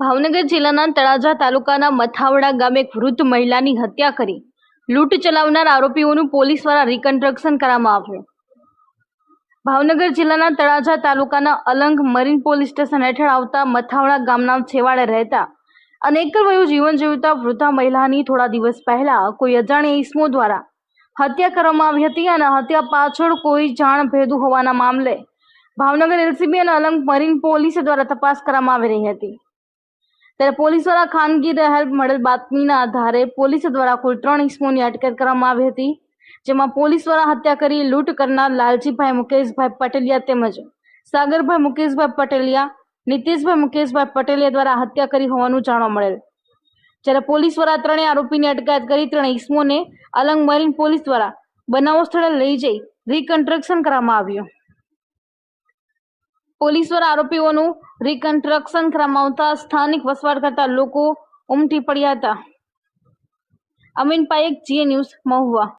ભાવનગર જિલ્લાના તળાજા તાલુકાના મથાવડા ગામે એક વૃદ્ધ મહિલાની હત્યા કરી. લૂંટ ચલાવનાર આરોપીઓનું પોલીસ દ્વારા રિકન્સ્ટ્રક્શન કરવામાં આવ્યું. ભાવનગર જિલ્લાના તળાજા તાલુકાના અલંગ મરીન પોલીસ સ્ટેશન હેઠળ આવતા મથાવડા ગામના છેવાડે રહેતા અને વયુ જીવન જીવતા વૃદ્ધા મહિલાની થોડા દિવસ પહેલા કોઈ અજાણ્યા ઈસમો દ્વારા હત્યા કરવામાં આવી હતી અને હત્યા પાછળ કોઈ જાણ ભેદુ હોવાના મામલે ભાવનગર એલસીબી અને અલંગ મરીન પોલીસ દ્વારા તપાસ કરવામાં આવી રહી હતી. ત્યારે પોલીસ દ્વારા ખાનગી હેલ્પ મળેલ બાતમીના આધારે પોલીસ દ્વારા કુલ ત્રણ ઇસમોની અટકાયત કરવામાં આવી હતી, જેમાં પોલીસ દ્વારા હત્યા કરી, લૂંટ કરનાર લાલજીભાઈ મુકેશભાઈ પટેલિયા તેમજ સાગરભાઈ મુકેશભાઈ પટેલિયા, નીતિશભાઈ મુકેશભાઈ પટેલિયા દ્વારા હત્યા કરી હોવાનું જાણવા મળેલ. જ્યારે પોલીસ દ્વારા ત્રણેય આરોપીની અટકાયત કરી, ત્રણેય ઇસમોને અલંગ મરીન પોલીસ દ્વારા બનાવો સ્થળે લઈ જઈ રિકન્સ્ટ્રક્શન કરવામાં આવ્યું. પોલીસ દ્વારા આરોપીઓનું રિકન્સ્ટ્રક્શન કરાવતા સ્થાનિક વસવાટ કરતા લોકો ઉમટી પડ્યા હતા. અમીન પાયક જીએ ન્યૂઝ મહુવા.